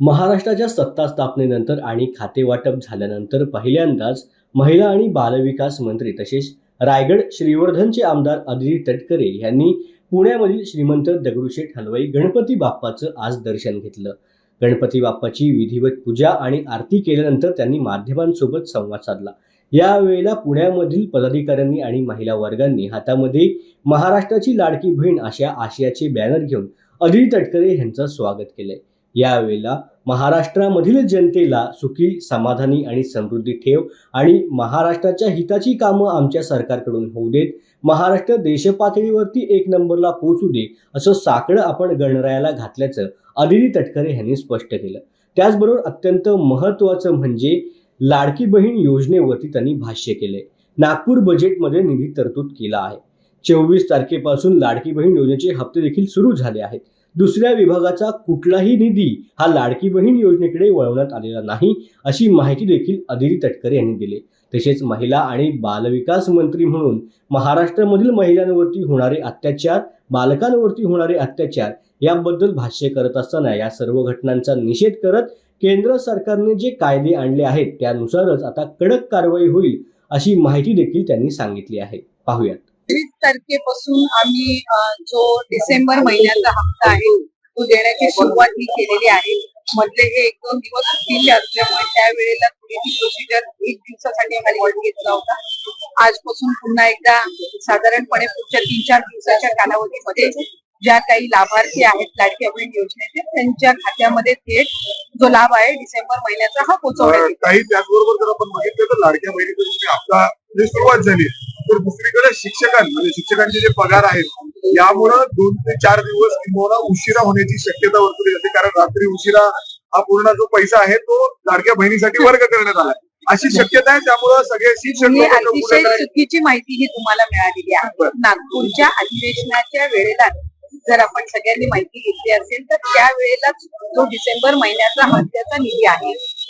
महाराष्ट्राच्या सत्ता स्थापनेनंतर आणि खातेवाटप झाल्यानंतर पहिल्यांदाच महिला आणि बालविकास मंत्री तसेच रायगड श्रीवर्धनचे आमदार अदिती तटकरे यांनी पुण्यामधील श्रीमंत दगडूशेठ हलवाई गणपती बाप्पाचं आज दर्शन घेतलं. गणपती बाप्पाची विधिवत पूजा आणि आरती केल्यानंतर त्यांनी माध्यमांसोबत संवाद साधला. यावेळेला पुण्यामधील पदाधिकाऱ्यांनी आणि महिला वर्गांनी हातामध्ये महाराष्ट्राची लाडकी बहीण अशा आशयाचे बॅनर घेऊन अदिती तटकरे यांचं स्वागत केलंय. यावेळेला महाराष्ट्रामधील जनतेला सुखी समाधानी आणि समृद्धी ठेव आणि महाराष्ट्राच्या हिताची कामं आमच्या सरकारकडून होऊ देत महाराष्ट्र देशपातळीवरती एक नंबरला पोहोचू दे असं साकडं आपण गणरायाला घातल्याचं अदिती तटकरे यांनी स्पष्ट केलं. त्याचबरोबर अत्यंत महत्त्वाचं म्हणजे लाडकी बहीण योजनेवरती त्यांनी भाष्य केलंय. नागपूर बजेटमध्ये निधी तरतूद केला आहे. चोवीस तारखेपासून लाडकी बहीण योजनेचे हप्ते देखील सुरू झाले आहेत. दुसऱ्या विभागाचा कुठलाही निधी हा लाडकी बहीण योजनेकडे वळवण्यात आलेला नाही अशी माहिती देखील अदिती तटकरे यांनी दिली. तसेच महिला आणि बालविकास मंत्री म्हणून महाराष्ट्रामधील महिलांवरती होणारे अत्याचार बालकांवरती होणारे अत्याचार याबद्दल भाष्य करत असताना या सर्व घटनांचा निषेध करत केंद्र सरकारने जे कायदे आणले आहेत त्यानुसारच आता कडक कारवाई होईल अशी माहिती देखील त्यांनी सांगितली आहे. पाहूयात. वीस तारखेपासून आम्ही जो डिसेंबर महिन्याचा हप्ता आहे तो देण्याची सुरुवात ही केलेली आहे मधले हे एक दोन दिवस सुट्टीचे असल्यामुळे त्यावेळेला थोडीशी प्रोसिजर एक दिवसासाठी आम्ही hold घेतला होता आजपासून पुन्हा एकदा साधारणपणे पुढच्या तीन चार दिवसाच्या कालावधीमध्ये ज्या काही लाभार्थी आहेत लाडक्या बहीण योजनेचे त्यांच्या खात्यामध्ये थेट जो लाभ आहे डिसेंबर महिन्याचा हा पोहोचवण्यात येईल. काही त्याचबरोबर जर आपण बघितलं तर लाडक्या बहिणीचा तुम्ही हप्ता सुरुवात झाली तर दुसरीकडे शिक्षकां म्हणजे शिक्षकांचे जे पगार आहेत यामुळं दोन ते चार दिवस किंवा उशिरा होण्याची शक्यता वर्तवली जाते. कारण रात्री उशिरा हा पूर्ण जो पैसा आहे तो लाडक्या बहिणीसाठी वर्ग करण्यात आला अशी शक्यता आहे त्यामुळं सगळे शिक्षक लोकं अतिशय चुकीची माहिती ही तुम्हाला मिळालेली आहे. नागपूरच्या अधिवेशनाच्या वेळेला जर आपण सगळ्यांनी माहिती घेतली असेल तर त्या वेळेला जो डिसेंबर महिन्याचा हप्त्याचा निधी आहे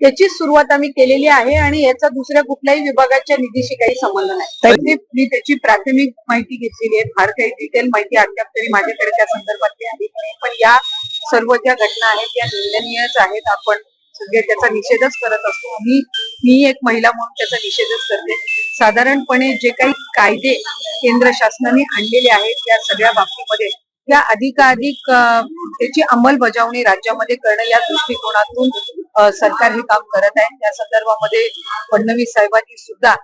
त्याची सुरुवात आम्ही केलेली आहे आणि याचा दुसऱ्या कुठल्याही विभागाच्या निधीशी काही संबंध नाही. ते- मी त्याची प्राथमिक माहिती घेतलेली आहे फार काही डिटेल माहिती अद्याप तरी माझ्याकडे त्या संदर्भातली आली नाही पण या सर्व ज्या घटना आहेत त्या निंदनीयच आहेत आपण सगळे त्याचा निषेधच करत असतो. मी मी एक महिला म्हणून त्याचा निषेधच करते. साधारणपणे जे काही कायदे केंद्र शासनाने आणलेले आहेत त्या सगळ्या बाबतीमध्ये त्या अधिकाधिक त्याची अंमलबजावणी राज्यामध्ये करणं या दृष्टिकोनातून सरकार हे काम करत आहे. त्या संदर्भामध्ये फडणवीस साहेबांनी सुद्धा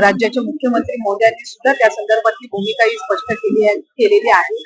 राज्याचे मुख्यमंत्री मोदयांनी सुद्धा त्या संदर्भातली भूमिका ही स्पष्ट केली आहे केलेली आहे.